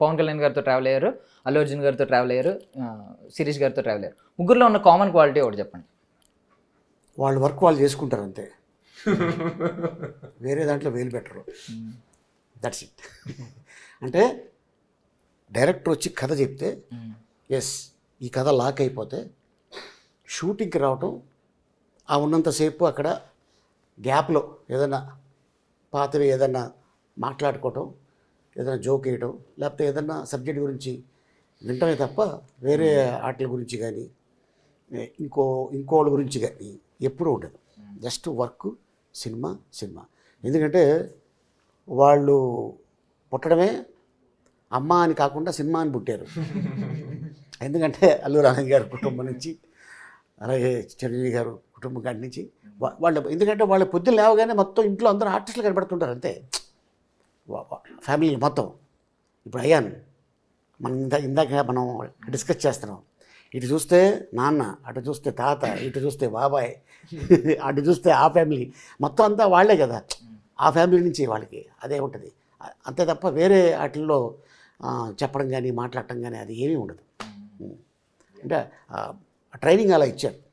పవన్ కళ్యాణ్ గారితో ట్రావెల్ అయ్యారు అల్లు అర్జున్ గారితో ట్రావెల్ అయ్యారు శిరీష్ గారితో ట్రావెల్ అయ్యారు. ముగ్గురులో ఉన్న కామన్ క్వాలిటీ ఒకటి చెప్పండి. వాళ్ళు వర్క్ వాళ్ళు చేసుకుంటారు అంతే. వేరే దాంట్లో వేలు పెట్టరు. దట్స్ ఇట్ అంటే డైరెక్టర్ వచ్చి కథ చెప్తే ఎస్ ఈ కథ లాక్ అయిపోతే షూటింగ్కి రావటం ఆ ఉన్నంతసేపు అక్కడ గ్యాప్లో ఏదైనా పాతవి ఏదన్నా మాట్లాడుకోవటం ఏదైనా జోక్ వేయటం లేకపోతే ఏదన్నా సబ్జెక్ట్ గురించి వింటమే తప్ప వేరే ఆటల గురించి కానీ ఇంకో ఇంకోళ్ళ గురించి కానీ ఎప్పుడూ ఉండదు. Just work cinema cinema. ఎందుకంటే వాళ్ళు పుట్టడమే అమ్మ అని కాకుండా సినిమా అని పుట్టారు. ఎందుకంటే అల్లు రామయ్య గారి కుటుంబం నుంచి అలాగే చిరంజీవి గారు కుటుంబం కాడి నుంచి వాళ్ళ ఎందుకంటే వాళ్ళ పొద్దున్న లేవగానే మొత్తం ఇంట్లో అందరూ ఆర్టిస్టులు కనబడుతుంటారు అంతే. వా- వా- ఫ్యామిలీ మొత్తం. ఇప్పుడు అయ్యాను. మనం ఇందా ఇందాక మనం డిస్కస్ చేస్తున్నాం. ఇటు చూస్తే నాన్న అటు చూస్తే తాత ఇటు చూస్తే బాబాయ్ అటు చూస్తే ఆ ఫ్యామిలీ. మొత్తం అంతా వాళ్ళే కదా. ఆ ఫ్యామిలీ నుంచి వాళ్ళకి అదే ఉంటుంది. అంతే తప్ప వేరే వాటిల్లో చెప్పడం కానీ మాట్లాడటం కానీ అది ఏమీ ఉండదు. అంటే ట్రైనింగ్ అలా ఇచ్చారు.